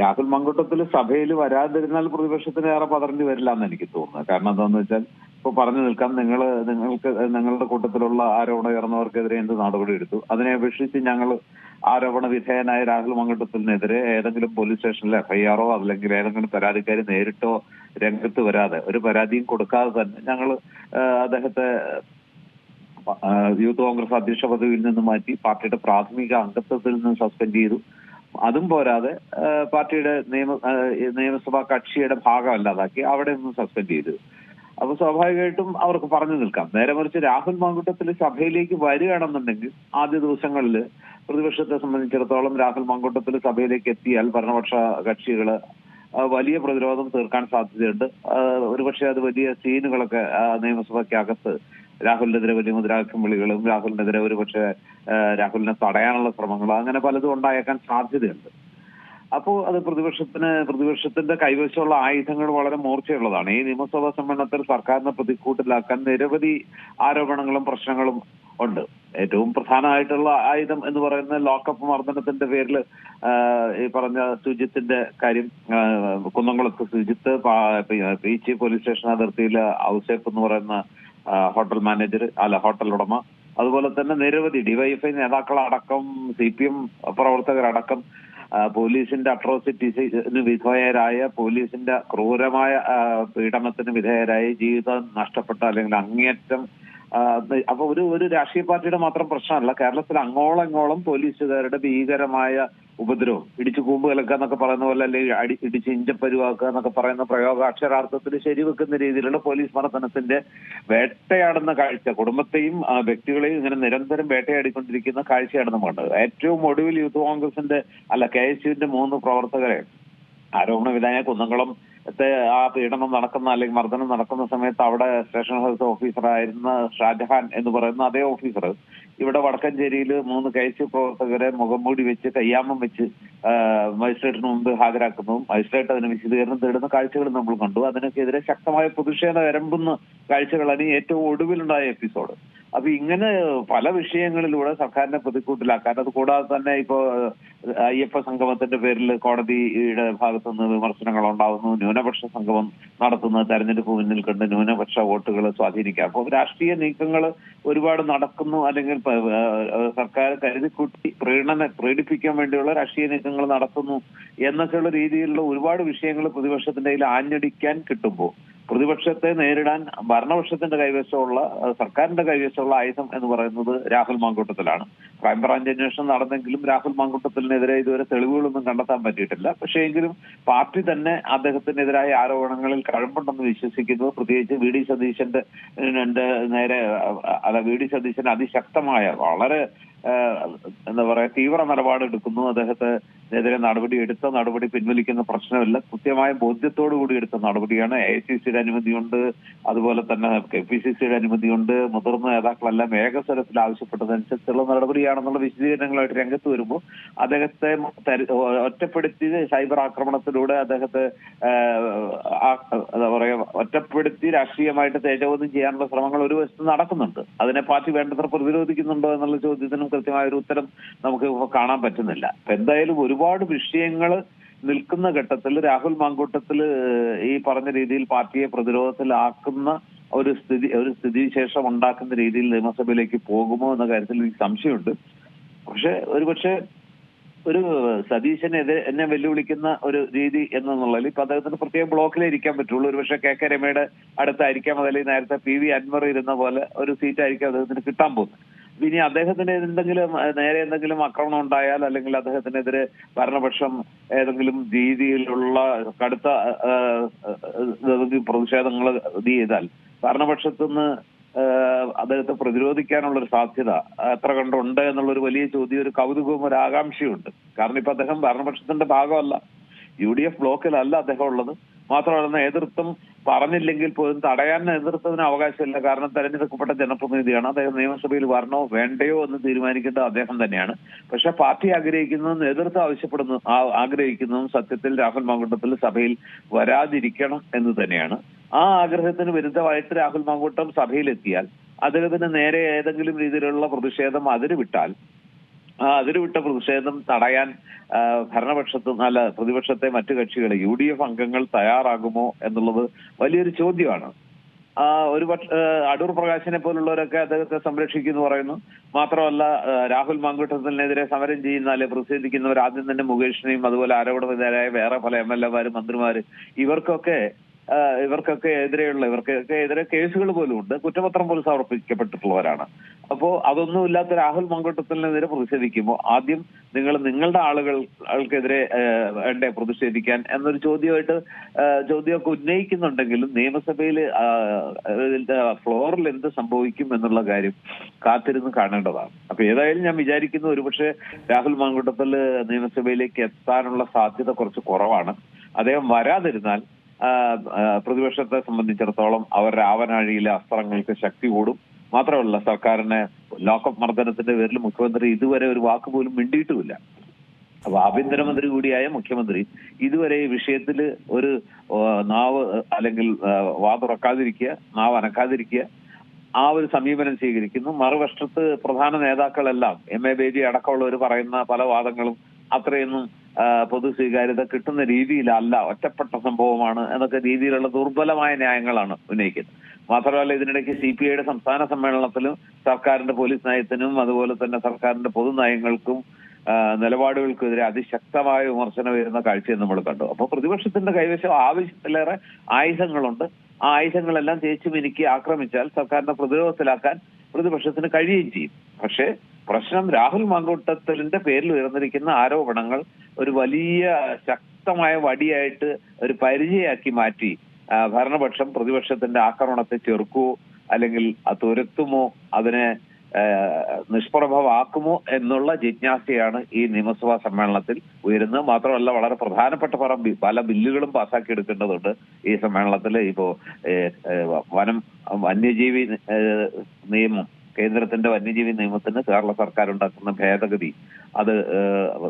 രാഹുൽ മങ്കുട്ടത്തിൽ സഭയിൽ വരാതിരുന്നാൽ പ്രതിപക്ഷത്തിന് ഏറെ പതറേണ്ടി വരില്ല എന്ന് എനിക്ക് തോന്നുന്നത് കാരണം എന്താണെന്ന് വെച്ചാൽ ഇപ്പൊ പറഞ്ഞു നിൽക്കാം നിങ്ങൾ നിങ്ങൾക്ക് നിങ്ങളുടെ കൂട്ടത്തിലുള്ള ആരോപണം ഉയർന്നവർക്കെതിരെ എന്ത് നടപടി എടുത്തു? അതിനെ അപേക്ഷിച്ച് ഞങ്ങൾ ആരോപണ വിധേയനായ രാഹുൽ മങ്കുട്ടത്തിനെതിരെ ഏതെങ്കിലും പോലീസ് സ്റ്റേഷനിൽ എഫ്ഐആറോ അല്ലെങ്കിൽ ഏതെങ്കിലും പരാതിക്കാരി നേരിട്ടോ രംഗത്ത് വരാതെ ഒരു പരാതിയും കൊടുക്കാതെ തന്നെ ഞങ്ങൾ അദ്ദേഹത്തെ യൂത്ത് കോൺഗ്രസ് അധ്യക്ഷ പദവിയിൽ നിന്ന് മാറ്റി പാർട്ടിയുടെ പ്രാഥമിക അംഗത്വത്തിൽ നിന്ന് സസ്പെൻഡ് ചെയ്തു. അതും പോരാതെ പാർട്ടിയുടെ നിയമ നിയമസഭാ കക്ഷിയുടെ ഭാഗമല്ലാതാക്കി അവിടെ നിന്ന് സസ്പെൻഡ് ചെയ്തു. അപ്പൊ സ്വാഭാവികമായിട്ടും അവർക്ക് പറഞ്ഞു നിൽക്കാം. നേരെ മറിച്ച് രാഹുൽ മാങ്കുട്ടത്തിൽ സഭയിലേക്ക് വരികയാണെന്നുണ്ടെങ്കിൽ ആദ്യ ദിവസങ്ങളിൽ പ്രതിപക്ഷത്തെ സംബന്ധിച്ചിടത്തോളം രാഹുൽ മാങ്കുട്ടത്തിൽ സഭയിലേക്ക് എത്തിയാൽ ഭരണപക്ഷ കക്ഷികൾ വലിയ പ്രതിരോധം തീർക്കാൻ സാധ്യതയുണ്ട്. ഒരുപക്ഷെ അത് വലിയ സീനുകളൊക്കെ നിയമസഭയ്ക്കകത്ത് രാഹുലിനെതിരെ വലിയ മുദ്രാവാക്യം വിളികളും രാഹുലിനെതിരെ ഒരുപക്ഷെ രാഹുലിനെ തടയാനുള്ള ശ്രമങ്ങളും അങ്ങനെ പലതും ഉണ്ടായേക്കാൻ സാധ്യതയുണ്ട്. അപ്പോൾ അത് പ്രതിപക്ഷത്തിന് പ്രതിപക്ഷത്തിന്റെ കൈവശമുള്ള ആയുധങ്ങൾ വളരെ മൂർച്ചയുള്ളതാണ്. ഈ നിയമസഭാ സമ്മേളനത്തിൽ സർക്കാരിനെ പ്രതിക്കൂട്ടിലാക്കാൻ നിരവധി ആരോപണങ്ങളും പ്രശ്നങ്ങളും ഉണ്ട്. ഏറ്റവും പ്രധാനമായിട്ടുള്ള ആയുധം എന്ന് പറയുന്ന ലോക്കപ്പ് മർദ്ദനത്തിന്റെ പേരിൽ ഈ പറഞ്ഞ സുജിത്തിന്റെ കാര്യം കുന്നംകുളത്ത് സുജിത്ത് പീച്ചി പോലീസ് സ്റ്റേഷൻ അതിർത്തിയിൽ ഔസേപ്പ് എന്ന് പറയുന്ന ഹോട്ടൽ മാനേജർ അല്ല ഹോട്ടൽ ഉടമ. അതുപോലെ തന്നെ നിരവധി ഡിവൈഎഫ്ഐ നേതാക്കളടക്കം സി പി എം പ്രവർത്തകരടക്കം പോലീസിന്റെ അട്രോസിറ്റീസിന് വിധേയരായ പോലീസിന്റെ ക്രൂരമായ പീഡനത്തിന് വിധേയരായി ജീവിതം നഷ്ടപ്പെട്ട അല്ലെങ്കിൽ അങ്ങേയറ്റം അപ്പൊ ഒരു ഒരു രാഷ്ട്രീയ പാർട്ടിയുടെ മാത്രം പ്രശ്നമല്ല. കേരളത്തിൽ അങ്ങോളം പോലീസുകാരുടെ ഭീകരമായ ഉപദ്രവം ഇടിച്ചു കൂമ്പ് കലക്കുക എന്നൊക്കെ പറയുന്ന പോലെ അല്ലെങ്കിൽ അടി ഇടിച്ച് ഇഞ്ചപ്പരുവാക്കുക എന്നൊക്കെ പറയുന്ന പ്രയോഗ അക്ഷരാർത്ഥത്തിൽ ശരിവെക്കുന്ന രീതിയിലുള്ള പോലീസ് മർദ്ദനത്തിന്റെ വേട്ടയാടുന്ന കാഴ്ച കുടുംബത്തെയും വ്യക്തികളെയും ഇങ്ങനെ നിരന്തരം വേട്ടയാടിക്കൊണ്ടിരിക്കുന്ന കാഴ്ചയാണ് നമ്മൾ കണ്ടത്. ഏറ്റവും ഒടുവിൽ യൂത്ത് കോൺഗ്രസിന്റെ അല്ല കെ എസ് യുവിന്റെ മൂന്ന് പ്രവർത്തകരെ ആരോപണ വിധേയ കുന്നംകുളം ആ പീഡനം നടക്കുന്ന അല്ലെങ്കിൽ മർദ്ദനം നടക്കുന്ന സമയത്ത് അവിടെ സ്റ്റേഷൻ ഹൗസ് ഓഫീസറായിരുന്ന ഷാജഹാൻ എന്ന് പറയുന്ന അതേ ഓഫീസർ ഇവിടെ വടക്കഞ്ചേരിയിൽ മൂന്ന് കയച്ചു പ്രവർത്തകരെ മുഖം മൂടി വെച്ച് കയ്യാമം വെച്ച് മജിസ്ട്രേറ്റിന് മുമ്പ് ഹാജരാക്കുന്നതും മജിസ്ട്രേറ്റ് അതിന് വിശദീകരണം തേടുന്ന കാഴ്ചകൾ നമ്മൾ കണ്ടു. അതിനൊക്കെതിരെ ശക്തമായ പ്രതിഷേധം ഇരമ്പുന്ന കാഴ്ചകളാണ് ഏറ്റവും ഒടുവിലുണ്ടായ എപ്പിസോഡ്. അപ്പൊ ഇങ്ങനെ പല വിഷയങ്ങളിലൂടെ സർക്കാരിനെ പ്രതിക്കൂട്ടിലാക്കാൻ അത് കൂടാതെ തന്നെ ഇപ്പോ അയ്യപ്പ സംഗമത്തിന്റെ പേരിൽ കോടതിയുടെ ഭാഗത്തുനിന്ന് വിമർശനങ്ങൾ ഉണ്ടാകുന്നു ന്യൂനപക്ഷ സംഗമം നടത്തുന്ന തെരഞ്ഞെടുപ്പ് മുന്നിൽ കണ്ട് ന്യൂനപക്ഷ വോട്ടുകൾ സ്വാധീനിക്കാം. അപ്പോൾ രാഷ്ട്രീയ നീക്കങ്ങൾ ഒരുപാട് നടക്കുന്നു. അല്ലെങ്കിൽ സർക്കാർ കരുതിക്കൂട്ടി പ്രീണന പ്രീഡിപ്പിക്കാൻ വേണ്ടിയുള്ള രാഷ്ട്രീയ നീക്കങ്ങൾ നടത്തുന്നു എന്നൊക്കെയുള്ള രീതിയിലുള്ള ഒരുപാട് വിഷയങ്ങൾ പ്രതിപക്ഷത്തിന്റെ കയ്യിൽ ആഞ്ഞടിക്കാൻ കിട്ടുമ്പോൾ പ്രതിപക്ഷത്തെ നേരിടാൻ ഭരണപക്ഷത്തിന്റെ കൈവശമുള്ള സർക്കാരിന്റെ കൈവശമുള്ള ആയുധം എന്ന് പറയുന്നത് രാഹുൽ മാങ്കൂട്ടത്തിലാണ്. ക്രൈംബ്രാഞ്ച് അന്വേഷണം നടന്നെങ്കിലും രാഹുൽ മാങ്കൂട്ടത്തിനെതിരെ ഇതുവരെ തെളിവുകളൊന്നും കണ്ടെത്താൻ പറ്റിയിട്ടില്ല. പക്ഷേ എങ്കിലും പാർട്ടി തന്നെ അദ്ദേഹത്തിനെതിരായ ആരോപണങ്ങളിൽ കഴമ്പുണ്ടെന്ന് വിശ്വസിക്കുന്നു. പ്രത്യേകിച്ച് വി ഡി സതീശന്റെ നേരെ അല്ല വി ഡി സതീശന്റെ അതിശക്തമായ വളരെ എന്താ പറയാ തീവ്ര നിലപാട് എടുക്കുന്നു. അദ്ദേഹത്തിനെതിരെ നടപടി എടുത്ത നടപടി പിൻവലിക്കുന്ന പ്രശ്നമില്ല. കൃത്യമായ ബോധ്യത്തോടു കൂടി എടുത്ത നടപടിയാണ് എ സി സിയുടെ അനുമതിയുണ്ട്. അതുപോലെ തന്നെ കെ പി സി സിയുടെ അനുമതിയുണ്ട്. മുതിർന്ന നേതാക്കളെല്ലാം ഏകസ്വരത്തിൽ ആവശ്യപ്പെട്ടതനുസരിച്ചുള്ള നടപടിയാണെന്നുള്ള വിശദീകരണങ്ങളായിട്ട് രംഗത്ത് വരുമ്പോൾ അദ്ദേഹത്തെ ഒറ്റപ്പെടുത്തി സൈബർ ആക്രമണത്തിലൂടെ അദ്ദേഹത്തെ എന്താ പറയാ ഒറ്റപ്പെടുത്തി രാഷ്ട്രീയമായിട്ട് തേജോവധം ചെയ്യാനുള്ള ശ്രമങ്ങൾ ഒരു വശത്ത് നടക്കുന്നുണ്ട്. അതിനെ പാർട്ടി വേണ്ടത്ര പ്രതിരോധിക്കുന്നുണ്ടോ എന്നുള്ള ചോദ്യത്തിനും കൃത്യമായ ഒരു ഉത്തരം നമുക്ക് കാണാൻ പറ്റുന്നില്ല. അപ്പൊ എന്തായാലും ഒരുപാട് വിഷയങ്ങൾ നിൽക്കുന്ന ഘട്ടത്തിൽ രാഹുൽ മാങ്കൂട്ടത്തിൽ ഈ പറഞ്ഞ രീതിയിൽ പാർട്ടിയെ പ്രതിരോധത്തിലാക്കുന്ന ഒരു സ്ഥിതി ഒരു സ്ഥിതിവിശേഷം ഉണ്ടാക്കുന്ന രീതിയിൽ നിയമസഭയിലേക്ക് പോകുമോ എന്ന കാര്യത്തിൽ എനിക്ക് സംശയമുണ്ട്. പക്ഷെ ഒരുപക്ഷെ ഒരു സതീശനെതിരെ എന്നെ വെല്ലുവിളിക്കുന്ന ഒരു രീതി എന്നുള്ളതിൽ ഇപ്പൊ അദ്ദേഹത്തിന് പ്രത്യേക ബ്ലോക്കിലേ ഇരിക്കാൻ പറ്റുള്ളൂ. ഒരുപക്ഷെ കെ കെ രമയുടെ അടുത്തായിരിക്കാം അതല്ലെങ്കിൽ നേരത്തെ പി വി അൻവർ ഇരുന്ന പോലെ ഒരു സീറ്റായിരിക്കും അദ്ദേഹത്തിന് കിട്ടാൻ പോകുന്നത്. ഇനി അദ്ദേഹത്തിന് എന്തെങ്കിലും നേരെ എന്തെങ്കിലും ആക്രമണം ഉണ്ടായാൽ അല്ലെങ്കിൽ അദ്ദേഹത്തിനെതിരെ ഭരണപക്ഷം ഏതെങ്കിലും രീതിയിലുള്ള കടുത്ത പ്രതിഷേധങ്ങൾ ഇത് ചെയ്താൽ ഭരണപക്ഷത്തു നിന്ന് അദ്ദേഹത്തെ പ്രതിരോധിക്കാനുള്ള ഒരു സാധ്യത എത്ര കണ്ടുണ്ട് എന്നുള്ള ഒരു വലിയ ചോദ്യം ഒരു കൗതുകവും ഒരു ആകാംക്ഷയുണ്ട്. കാരണം ഇപ്പൊ അദ്ദേഹം ഭരണപക്ഷത്തിന്റെ ഭാഗമല്ല. യു ഡി എഫ് ബ്ലോക്കിലല്ല അദ്ദേഹം ഉള്ളത്. മാത്രമല്ല നേതൃത്വം പറഞ്ഞില്ലെങ്കിൽ പോലും തടയാൻ നേതൃത്വത്തിന് അവകാശമില്ല. കാരണം തെരഞ്ഞെടുക്കപ്പെട്ട ജനപ്രതിനിധിയാണ്. അദ്ദേഹം നിയമസഭയിൽ വരണോ വേണ്ടയോ എന്ന് തീരുമാനിക്കേണ്ടത് അദ്ദേഹം തന്നെയാണ്. പക്ഷെ പാർട്ടി ആഗ്രഹിക്കുന്നതും നേതൃത്വം ആവശ്യപ്പെടുന്നു ആഗ്രഹിക്കുന്നതും സത്യത്തിൽ രാഹുൽ മാങ്കുട്ടത്തിൽ സഭയിൽ വരാതിരിക്കണം എന്ന് തന്നെയാണ്. ആ ആഗ്രഹത്തിന് വിരുദ്ധമായിട്ട് രാഹുൽ മാങ്കൂട്ടം സഭയിലെത്തിയാൽ അദ്ദേഹത്തിന് നേരെ ഏതെങ്കിലും രീതിയിലുള്ള പ്രതിഷേധം അതിന് വിട്ടാൽ അതിരുവിട്ട പ്രതിഷേധം തടയാൻ ഭരണപക്ഷത്ത് അല്ല പ്രതിപക്ഷത്തെ മറ്റു കക്ഷികൾ യു ഡി എഫ് അംഗങ്ങൾ തയ്യാറാകുമോ എന്നുള്ളത് വലിയൊരു ചോദ്യമാണ്. ഒരു പക്ഷ അടൂർ പ്രകാശിനെ പോലുള്ളവരൊക്കെ അദ്ദേഹത്തെ സംരക്ഷിക്കുന്നു പറയുന്നു. മാത്രമല്ല രാഹുൽ മാങ്കൂട്ടത്തിനെതിരെ സമരം ചെയ്യുന്ന അല്ലെ പ്രതിഷേധിക്കുന്നവർ ആദ്യം തന്നെ മുകേഷിനെയും അതുപോലെ ആരോപണവിധേയരായ വേറെ പല എം എൽ എമാരും മന്ത്രിമാര് ഇവർക്കൊക്കെ ഇവർക്കൊക്കെ എതിരെയുള്ള ഇവർക്കൊക്കെ എതിരെ കേസുകൾ പോലും ഉണ്ട്. കുറ്റപത്രം പോലും സമർപ്പിക്കപ്പെട്ടിട്ടുള്ളവരാണ്. അപ്പോ അതൊന്നും ഇല്ലാത്ത രാഹുൽ മങ്കോട്ടത്തിനെതിരെ പ്രതിഷേധിക്കുമ്പോൾ ആദ്യം നിങ്ങൾ നിങ്ങളുടെ ആളുകൾ ആൾക്കെതിരെ ഏഹ്, വേണ്ടേ പ്രതിഷേധിക്കാൻ എന്നൊരു ചോദ്യമായിട്ട് ചോദ്യമൊക്കെ ഉന്നയിക്കുന്നുണ്ടെങ്കിലും നിയമസഭയിൽ ഫ്ലോറിൽ എന്ത് സംഭവിക്കും എന്നുള്ള കാര്യം കാത്തിരുന്ന് കാണേണ്ടതാണ്. അപ്പൊ ഏതായാലും ഞാൻ വിചാരിക്കുന്നു ഒരുപക്ഷെ രാഹുൽ മാങ്കൂട്ടത്തിൽ നിയമസഭയിലേക്ക് എത്താനുള്ള സാധ്യത കുറച്ച് കുറവാണ്. അദ്ദേഹം വരാതിരുന്നാൽ പ്രതിപക്ഷത്തെ സംബന്ധിച്ചിടത്തോളം അവരുടെ ആവനാഴിയിലെ അസ്ത്രങ്ങൾക്ക് ശക്തി കൂടും. മാത്രമല്ല സർക്കാരിനെ ലോക്കപ്പ് മർദ്ദനത്തിന്റെ പേരിൽ മുഖ്യമന്ത്രി ഇതുവരെ ഒരു വാക്ക് പോലും മിണ്ടിയിട്ടുമില്ല. അപ്പൊ ആഭ്യന്തരമന്ത്രി കൂടിയായ മുഖ്യമന്ത്രി ഇതുവരെ ഈ വിഷയത്തിൽ ഒരു നാവ് അല്ലെങ്കിൽ വാ തുറക്കാതിരിക്കുക നാവ് അനക്കാതിരിക്കുക ആ ഒരു സമീപനം സ്വീകരിക്കുന്നു. മറുവശത്ത് പ്രധാന നേതാക്കളെല്ലാം എം എ ബേബി അടക്കമുള്ളവർ പറയുന്ന പല വാദങ്ങളും അത്രയൊന്നും പൊതു സ്വീകാര്യത കിട്ടുന്ന രീതിയിലല്ല ഒറ്റപ്പെട്ട സംഭവമാണ് എന്നൊക്കെ രീതിയിലുള്ള ദുർബലമായ ന്യായങ്ങളാണ് ഉന്നയിക്കുന്നത്. മാത്രമല്ല ഇതിനിടയ്ക്ക് സി പി ഐയുടെ സംസ്ഥാന സമ്മേളനത്തിലും സർക്കാരിന്റെ പോലീസ് നയത്തിനും അതുപോലെ തന്നെ സർക്കാരിന്റെ പൊതു നയങ്ങൾക്കും നിലപാടുകൾക്കെതിരെ അതിശക്തമായ വിമർശനം വരുന്ന കാഴ്ചയും നമ്മൾ കണ്ടു. അപ്പൊ പ്രതിപക്ഷത്തിന്റെ കൈവശം ആവശ്യത്തിലേറെ ആയുധങ്ങളുണ്ട്. ആ ആയുധങ്ങളെല്ലാം തേച്ചു മിനുക്കി ആക്രമിച്ചാൽ സർക്കാരിനെ പ്രതിരോധത്തിലാക്കാൻ പ്രതിപക്ഷത്തിന് കഴിയുകയും ചെയ്യും. പക്ഷേ പ്രശ്നം രാഹുൽ മാങ്കൂട്ടത്തലിന്റെ പേരിൽ ഉയർന്നിരിക്കുന്ന ആരോപണങ്ങൾ ഒരു വലിയ ശക്തമായ വടിയായിട്ട് ഒരു പരിചയമാക്കി മാറ്റി. ഭരണപക്ഷം പ്രതിപക്ഷത്തിന്റെ ആക്രമണത്തെ ചെറുക്കുമോ അല്ലെങ്കിൽ തുരത്തുമോ അതിനെ നിഷ്പ്രഭമാക്കുമോ എന്നുള്ള ജിജ്ഞാസയാണ് ഈ നിയമസഭാ സമ്മേളനത്തിൽ ഉയരുന്നത്. മാത്രമല്ല വളരെ പ്രധാനപ്പെട്ട പല പല ബില്ലുകളും പാസ്സാക്കി എടുക്കേണ്ടതുണ്ട് ഈ സമ്മേളനത്തിൽ ഇപ്പോ വനം വന്യജീവി നിയമം കേന്ദ്രത്തിന്റെ വന്യജീവി നിയമത്തിന് കേരള സർക്കാർ ഉണ്ടാക്കുന്ന ഭേദഗതി അത്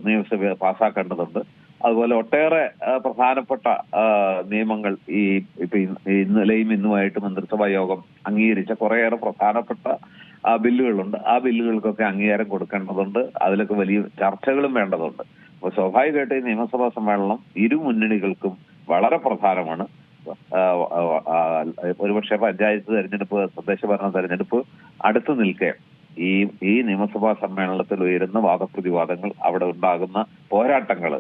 നിയമസഭ പാസ്സാക്കേണ്ടതുണ്ട് അതുപോലെ ഒട്ടേറെ പ്രധാനപ്പെട്ട നിയമങ്ങൾ ഈ ഇപ്പൊ ഇന്ന് ഇന്നലെയും ഇന്നുമായിട്ട് മന്ത്രിസഭാ യോഗം അംഗീകരിച്ച കുറേയേറെ പ്രധാനപ്പെട്ട ബില്ലുകളുണ്ട് ആ ബില്ലുകൾക്കൊക്കെ അംഗീകാരം കൊടുക്കേണ്ടതുണ്ട് അതിലൊക്കെ വലിയ ചർച്ചകളും വേണ്ടതുണ്ട് അപ്പൊ സ്വാഭാവികമായിട്ട് ഈ നിയമസഭാ സമ്മേളനം ഇരു മുന്നണികൾക്കും വളരെ പ്രധാനമാണ് ഒരുപക്ഷെ പഞ്ചായത്ത് തെരഞ്ഞെടുപ്പ് തദ്ദേശ ഭരണ തെരഞ്ഞെടുപ്പ് അടുത്തു നിൽക്കെ ഈ ഈ നിയമസഭാ സമ്മേളനത്തിൽ ഉയരുന്ന വാദപ്രതിവാദങ്ങൾ അവിടെ ഉണ്ടാകുന്ന പോരാട്ടങ്ങൾ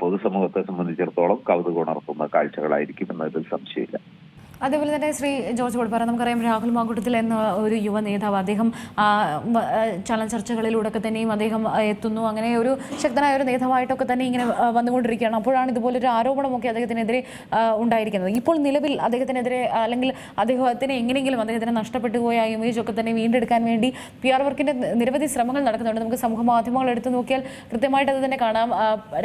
പൊതുസമൂഹത്തെ സംബന്ധിച്ചിടത്തോളം കൗതുകം ഉണർത്തുന്ന കാഴ്ചകളായിരിക്കും എന്നതിൽ സംശയമില്ല. അതേപോലെ തന്നെ ശ്രീ ജോർജ് കൊടുപ്പാറ നമുക്കറിയാം രാഹുൽ മാങ്കുട്ടത്തിൽ എന്ന ഒരു യുവ നേതാവ് അദ്ദേഹം ചലന ചർച്ചകളിലൂടെ ഒക്കെ തന്നെയും അദ്ദേഹം എത്തുന്നു. അങ്ങനെ ഒരു ശക്തനായ ഒരു നേതാവായിട്ടൊക്കെ തന്നെ ഇങ്ങനെ വന്നുകൊണ്ടിരിക്കുകയാണ്. അപ്പോഴാണ് ഇതുപോലൊരു ആരോപണമൊക്കെ അദ്ദേഹത്തിനെതിരെ ഉണ്ടായിരിക്കുന്നത്. ഇപ്പോൾ നിലവിൽ അദ്ദേഹത്തിനെതിരെ അല്ലെങ്കിൽ അദ്ദേഹത്തിന് എങ്ങനെയെങ്കിലും അദ്ദേഹത്തിന് നഷ്ടപ്പെട്ടു പോയ ഇമേജ് ഒക്കെ തന്നെ വീണ്ടെടുക്കാൻ വേണ്ടി പി ആർ വർക്കിന്റെ നിരവധി ശ്രമങ്ങൾ നടക്കുന്നുണ്ട്. നമുക്ക് സമൂഹ മാധ്യമങ്ങൾ എടുത്തു നോക്കിയാൽ കൃത്യമായിട്ട് അത് തന്നെ കാണാം.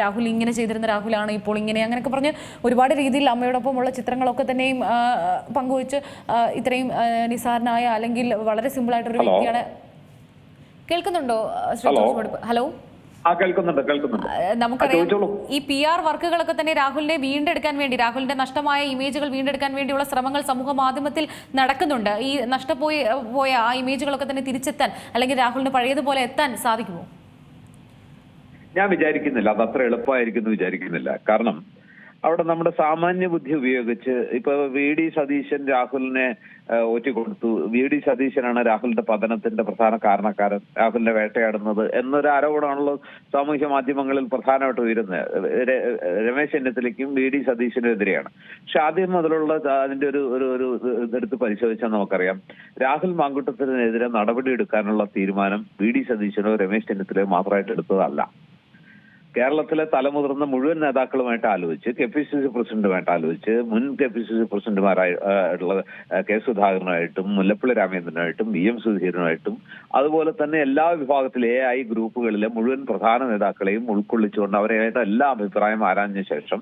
രാഹുൽ ഇങ്ങനെ ചെയ്തിരുന്ന രാഹുലാണ് ഇപ്പോൾ ഇങ്ങനെ അങ്ങനെയൊക്കെ പറഞ്ഞ് ഒരുപാട് രീതിയിൽ അമ്മയോടൊപ്പമുള്ള ചിത്രങ്ങളൊക്കെ തന്നെയും പങ്കുവച്ച് ഇത്രയും നിസാരനായ അല്ലെങ്കിൽ വളരെ ഒരു വ്യക്തിയാണ്. കേൾക്കുന്നുണ്ടോ ശ്രീ ഹലോ. ജോർജ് കൊടുപ്പ്? ഹലോ? ആ കേൾക്കുന്നുണ്ട് കേൾക്കുന്നുണ്ട്. നമുക്കറിയാം ഈ പി ആർ വർക്കുകളൊക്കെ തന്നെ രാഹുലിനെ വീണ്ടെടുക്കാൻ വേണ്ടി രാഹുലിന്റെ നഷ്ടമായ ഇമേജുകൾ വീണ്ടെടുക്കാൻ വേണ്ടിയുള്ള ശ്രമങ്ങൾ സമൂഹ മാധ്യമത്തിൽ നടക്കുന്നുണ്ട്. ഈ നഷ്ടപ്പോയി പോയ ആ ഇമേജുകളൊക്കെ തന്നെ തിരിച്ചെത്താൻ അല്ലെങ്കിൽ രാഹുലിന് പഴയതുപോലെ എത്താൻ സാധിക്കുമോ? ഞാൻ വിചാരിക്കുന്നില്ല. അത് അത്ര എളുപ്പമായിരിക്കും എന്ന് വിചാരിക്കുന്നില്ല. കാരണം അവിടെ നമ്മുടെ സാമാന്യ ബുദ്ധി ഉപയോഗിച്ച് ഇപ്പൊ വി ഡി സതീശൻ രാഹുലിനെ ഒറ്റ കൊടുത്തു വി ഡി സതീശനാണ് രാഹുലിന്റെ പതനത്തിന്റെ പ്രധാന കാരണക്കാരൻ രാഹുലിനെ വേട്ടയാടുന്നത് എന്നൊരു ആരോപണമാണല്ലോ സാമൂഹ്യ മാധ്യമങ്ങളിൽ പ്രധാനമായിട്ട് ഉയരുന്നത് രമേശ് ചെന്നിത്തലയ്ക്കും വി ഡി സതീശനും എതിരെയാണ് പക്ഷെ ആദ്യം മുതലുള്ള അതിന്റെ ഒരു ഒരു ഒരു ഇതെടുത്ത് പരിശോധിച്ചാൽ നമുക്കറിയാം. രാഹുൽ മാങ്കുട്ടത്തിനെതിരെ നടപടി എടുക്കാനുള്ള തീരുമാനം വി ഡി സതീശനോ രമേശ് ചെന്നിത്തലയോ മാത്രമായിട്ട് എടുത്തതല്ല. കേരളത്തിലെ തലമുതിർന്ന മുഴുവൻ നേതാക്കളുമായിട്ട് ആലോചിച്ച് കെ പി സി സി പ്രസിഡന്റുമായിട്ട് ആലോചിച്ച് മുൻ കെ പി സി സി പ്രസിഡന്റുമാരായിട്ടുള്ള കെ സുധാകരനുമായിട്ടും മുല്ലപ്പള്ളി രാമചന്ദ്രനായിട്ടും വി എം സുധീരനുമായിട്ടും അതുപോലെ തന്നെ എല്ലാ വിഭാഗത്തിലെ എ ഐ ഗ്രൂപ്പുകളിലെ മുഴുവൻ പ്രധാന നേതാക്കളെയും ഉൾക്കൊള്ളിച്ചുകൊണ്ട് അവരെയായിട്ട് എല്ലാ അഭിപ്രായം ആരാഞ്ഞ ശേഷം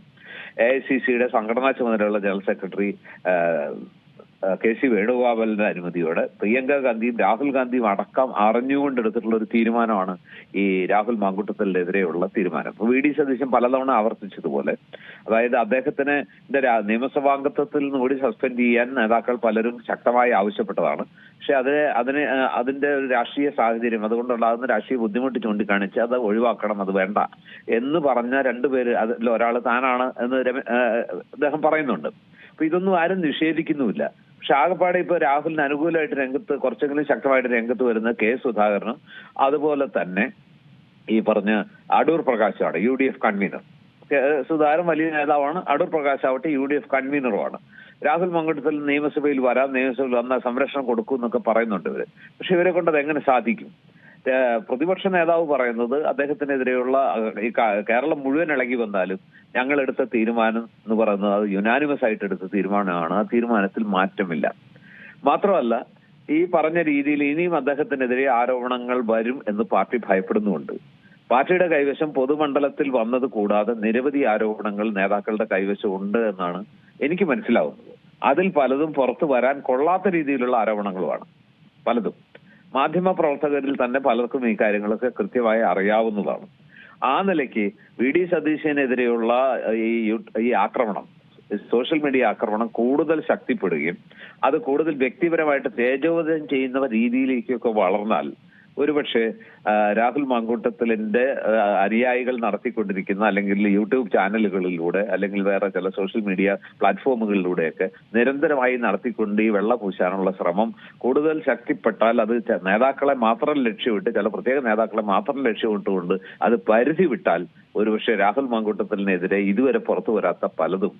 എ ഐ സി സിയുടെ സംഘടനാ ചുമതലയുള്ള ജനറൽ സെക്രട്ടറി കെ സി വേണുഗോപാലിന്റെ അനുമതിയോടെ പ്രിയങ്ക ഗാന്ധിയും രാഹുൽ ഗാന്ധിയും അടക്കം അറിഞ്ഞുകൊണ്ടെടുത്തിട്ടുള്ള ഒരു തീരുമാനമാണ് ഈ രാഹുൽ മാങ്കുട്ടത്തിനെതിരെയുള്ള തീരുമാനം. അപ്പൊ വി ഡി സതീശൻ പലതവണ ആവർത്തിച്ചതുപോലെ അതായത് അദ്ദേഹത്തിന് നിയമസഭാംഗത്വത്തിൽ നിന്ന് കൂടി സസ്പെൻഡ് ചെയ്യാൻ നേതാക്കൾ പലരും ശക്തമായി ആവശ്യപ്പെട്ടതാണ്. പക്ഷെ അത് അതിന് അതിന്റെ ഒരു രാഷ്ട്രീയ സാഹചര്യം അതുകൊണ്ടുണ്ടാകുന്ന രാഷ്ട്രീയ ബുദ്ധിമുട്ട് ചൂണ്ടിക്കാണിച്ച് അത് ഒഴിവാക്കണം അത് വേണ്ട എന്ന് പറഞ്ഞ രണ്ടുപേര് അതിൽ ഒരാൾ താനാണ് എന്ന് അദ്ദേഹം പറയുന്നുണ്ട്. അപ്പൊ ഇതൊന്നും ആരും നിഷേധിക്കുന്നുമില്ല. പക്ഷെ ഇപ്പൊ രാഹുലിന് അനുകൂലമായിട്ട് രംഗത്ത് കുറച്ചെങ്കിലും ശക്തമായിട്ട് രംഗത്ത് വരുന്ന കെ സുധാകരനും അതുപോലെ തന്നെ ഈ പറഞ്ഞ Adoor പ്രകാശാണ് U D F convener Sudhakaran വലിയ നേതാവാണ് അടൂർ പ്രകാശ് ആവട്ടെ യു ഡി എഫ് കൺവീനറുമാണ്. രാഹുൽ മങ്കടത്തിൽ നിയമസഭയിൽ വരാം നിയമസഭയിൽ വന്നാൽ സംരക്ഷണം കൊടുക്കും എന്നൊക്കെ പറയുന്നുണ്ട് ഇവർ. പക്ഷെ ഇവരെ കൊണ്ട് അത് എങ്ങനെ സാധിക്കും? പ്രതിപക്ഷ നേതാവ് പറയുന്നത് അദ്ദേഹത്തിനെതിരെയുള്ള ഈ കേരളം മുഴുവൻ ഇളകി വന്നാലും ഞങ്ങൾ എടുത്ത തീരുമാനം എന്ന് പറയുന്നത് അത് യുനാനിമസ് ആയിട്ട് എടുത്ത തീരുമാനമാണ്. ആ തീരുമാനത്തിൽ മാറ്റമില്ല. മാത്രമല്ല ഈ പറഞ്ഞ രീതിയിൽ ഇനിയും അദ്ദേഹത്തിനെതിരെ ആരോപണങ്ങൾ വരും എന്ന് പാർട്ടി ഭയപ്പെടുന്നുണ്ട് പാർട്ടിയുടെ കൈവശം പൊതുമണ്ഡലത്തിൽ വന്നത് കൂടാതെ നിരവധി ആരോപണങ്ങൾ നേതാക്കളുടെ കൈവശം ഉണ്ട് എന്നാണ് എനിക്ക് മനസ്സിലാവുന്നത്. അതിൽ പലതും പുറത്തു വരാൻ കൊള്ളാത്ത രീതിയിലുള്ള ആരോപണങ്ങളുമാണ്. പലതും. മാധ്യമ പ്രവർത്തകരിൽ തന്നെ പലർക്കും ഈ കാര്യങ്ങളൊക്കെ കൃത്യമായി അറിയാവുന്നതാണ്. ആ നിലയ്ക്ക് വി ഡി സതീശനെതിരെയുള്ള ഈ ഈ ആക്രമണം സോഷ്യൽ മീഡിയ ആക്രമണം കൂടുതൽ ശക്തിപ്പെടുകയും അത് കൂടുതൽ വ്യക്തിപരമായിട്ട് തേജോവധം ചെയ്യുന്ന രീതിയിലേക്കൊക്കെ വളർന്നാൽ ഒരുപക്ഷെ രാഹുൽ മാങ്കൂട്ടത്തിലിന്റെ അനുയായികൾ നടത്തിക്കൊണ്ടിരിക്കുന്ന അല്ലെങ്കിൽ യൂട്യൂബ് ചാനലുകളിലൂടെ അല്ലെങ്കിൽ വേറെ ചില സോഷ്യൽ മീഡിയ പ്ലാറ്റ്ഫോമുകളിലൂടെയൊക്കെ നിരന്തരമായി നടത്തിക്കൊണ്ട് ഈ വെള്ള പൂശാനുള്ള ശ്രമം കൂടുതൽ ശക്തിപ്പെട്ടാൽ അത് നേതാക്കളെ മാത്രം ലക്ഷ്യമിട്ട് ചില പ്രത്യേക നേതാക്കളെ മാത്രം ലക്ഷ്യമിട്ടുകൊണ്ട് അത് പരിധി വിട്ടാൽ ഒരുപക്ഷെ രാഹുൽ മാങ്കൂട്ടത്തിനെതിരെ ഇതുവരെ പുറത്തു വരാത്ത പലതും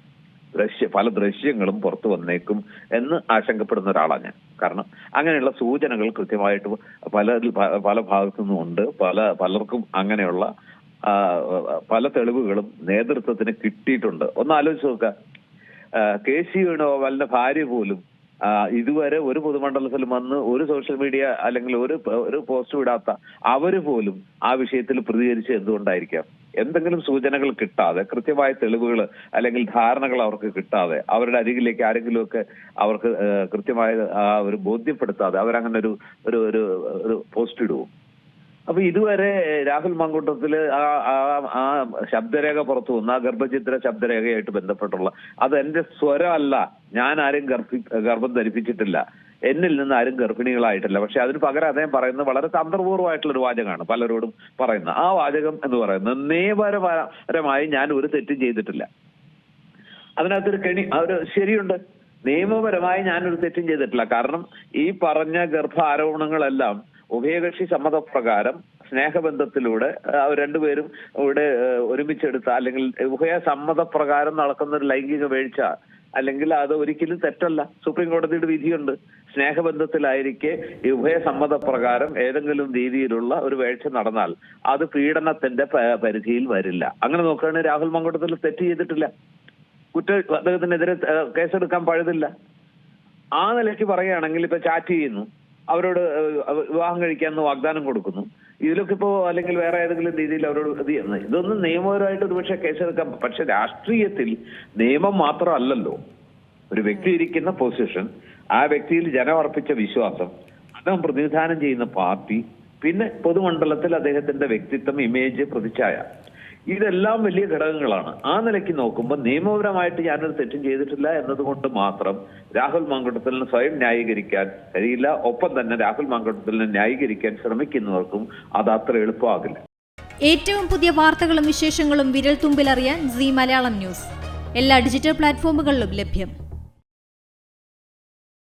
ദൃശ്യ പല ദൃശ്യങ്ങളും പുറത്തു വന്നേക്കും എന്ന് ആശങ്കപ്പെടുന്ന ഒരാളാണ് ഞാൻ. കാരണം അങ്ങനെയുള്ള സൂചനകൾ കൃത്യമായിട്ട് പല പല ഭാഗത്തു നിന്നും ഉണ്ട് പല പലർക്കും അങ്ങനെയുള്ള പല തെളിവുകളും നേതൃത്വത്തിന് കിട്ടിയിട്ടുണ്ട്. ഒന്ന് ആലോചിച്ച് നോക്കുക. കെ സി വേണുഗോപാലിന്റെ ഭാര്യ പോലും ഇതുവരെ ഒരു പൊതുമണ്ഡലത്തിൽ വന്ന് ഒരു സോഷ്യൽ മീഡിയ അല്ലെങ്കിൽ ഒരു ഒരു പോസ്റ്റ് വിടാത്ത അവർ പോലും ആ വിഷയത്തിൽ പ്രതികരിച്ച് എന്തുകൊണ്ടായിരിക്കാം? എന്തെങ്കിലും സൂചനകൾ കിട്ടാതെ കൃത്യമായ തെളിവുകൾ അല്ലെങ്കിൽ ധാരണകൾ അവർക്ക് കിട്ടാതെ അവരുടെ അരികിലേക്ക് ആരെങ്കിലുമൊക്കെ അവർക്ക് കൃത്യമായ ഒരു ബോധ്യപ്പെടുത്താതെ അവരങ്ങനെ ഒരു ഒരു ഒരു പോസ്റ്റ് ഇടുവോ? അപ്പൊ ഇതുവരെ രാഹുൽ മങ്കൂട്ടത്തിൽ ആ ആ- ശബ്ദരേഖ പുറത്തു വന്ന. ആ ഗർഭചിത്ര ശബ്ദരേഖയായിട്ട് ബന്ധപ്പെട്ടുള്ള അത് എന്റെ സ്വരമല്ല ഞാൻ ആരും ഗർഭം ധരിപ്പിച്ചിട്ടില്ല. എന്നിൽ നിന്ന് ആരും ഗർഭിണികളായിട്ടില്ല. പക്ഷെ അതിന് പകരം അദ്ദേഹം പറയുന്നത് വളരെ തന്ത്രപൂർവമായിട്ടുള്ള ഒരു വാചകമാണ് പലരോടും പറയുന്നത്. ആ വാചകം എന്ന് പറയുന്നത് നിയമപരപരമായി ഞാൻ ഒരു തെറ്റും ചെയ്തിട്ടില്ല. അതിനകത്തൊരു കെണി ഒരു ശരിയുണ്ട്. നിയമപരമായി ഞാനൊരു തെറ്റും ചെയ്തിട്ടില്ല. കാരണം ഈ പറഞ്ഞ ഗർഭ ആരോപണങ്ങളെല്ലാം ഉഭയകക്ഷി സമ്മതപ്രകാരം സ്നേഹബന്ധത്തിലൂടെ രണ്ടുപേരും ഇവിടെ ഒരുമിച്ചെടുത്ത അല്ലെങ്കിൽ ഉഭയ സമ്മതപ്രകാരം നടക്കുന്ന ഒരു ലൈംഗിക വീഴ്ച അല്ലെങ്കിൽ അത് ഒരിക്കലും തെറ്റല്ല. സുപ്രീം കോടതിയുടെ വിധിയുണ്ട്. സ്നേഹബന്ധത്തിലായിരിക്കെ ഈ ഉഭയ സമ്മതപ്രകാരം ഏതെങ്കിലും രീതിയിലുള്ള ഒരു വേഴ്ച നടന്നാൽ അത് പീഡനത്തിന്റെ പരിധിയിൽ വരില്ല. അങ്ങനെ നോക്കുകയാണെങ്കിൽ രാഹുൽ മങ്കോട്ടത്തിൽ തെറ്റ് ചെയ്തിട്ടില്ല. കുറ്റ അദ്ദേഹത്തിനെതിരെ കേസെടുക്കാൻ പഴുതില്ല. ആ നിലയ്ക്ക് പറയുകയാണെങ്കിൽ ഇപ്പൊ ചാറ്റ് ചെയ്യുന്നു. അവരോട് വിവാഹം കഴിക്കാമെന്ന് വാഗ്ദാനം കൊടുക്കുന്നു. ഇതിലൊക്കെ ഇപ്പോ അല്ലെങ്കിൽ വേറെ ഏതെങ്കിലും രീതിയിൽ അവരോട് ഇത് ചെയ്യുന്നത്. ഇതൊന്നും നിയമപരമായിട്ട് ഒരുപക്ഷെ കേസെടുക്കാം പക്ഷെ രാഷ്ട്രീയത്തിൽ നിയമം മാത്രമല്ലല്ലോ. ഒരു വ്യക്തി ഇരിക്കുന്ന പൊസിഷൻ ആ വ്യക്തിയിൽ ജനം അർപ്പിച്ച വിശ്വാസം അദ്ദേഹം പ്രതിനിധാനം ചെയ്യുന്ന പാർട്ടി പിന്നെ പൊതുമണ്ഡലത്തിൽ അദ്ദേഹത്തിന്റെ വ്യക്തിത്വം ഇമേജ് പ്രതിച്ഛായ. ഇതെല്ലാം വലിയ ഘടകങ്ങളാണ്. ആ നിലയ്ക്ക് നോക്കുമ്പോൾ നിയമപരമായിട്ട് ഞാനൊരു തെറ്റും ചെയ്തിട്ടില്ല എന്നതുകൊണ്ട് മാത്രം രാഹുൽ മാങ്കുട്ടത്തിലിന് സ്വയം ന്യായീകരിക്കാൻ കഴിയില്ല. ഒപ്പം തന്നെ രാഹുൽ മാങ്കുട്ടത്തിലിനെ ന്യായീകരിക്കാൻ ശ്രമിക്കുന്നവർക്കും അത് അത്ര എളുപ്പമാകില്ല. ഏറ്റവും പുതിയ വാർത്തകളും വിശേഷങ്ങളും വിരൽ തുമ്പിലറിയാൻ സി മലയാളം ന്യൂസ്. എല്ലാ ഡിജിറ്റൽ പ്ലാറ്റ്ഫോമുകളിലും ലഭ്യം.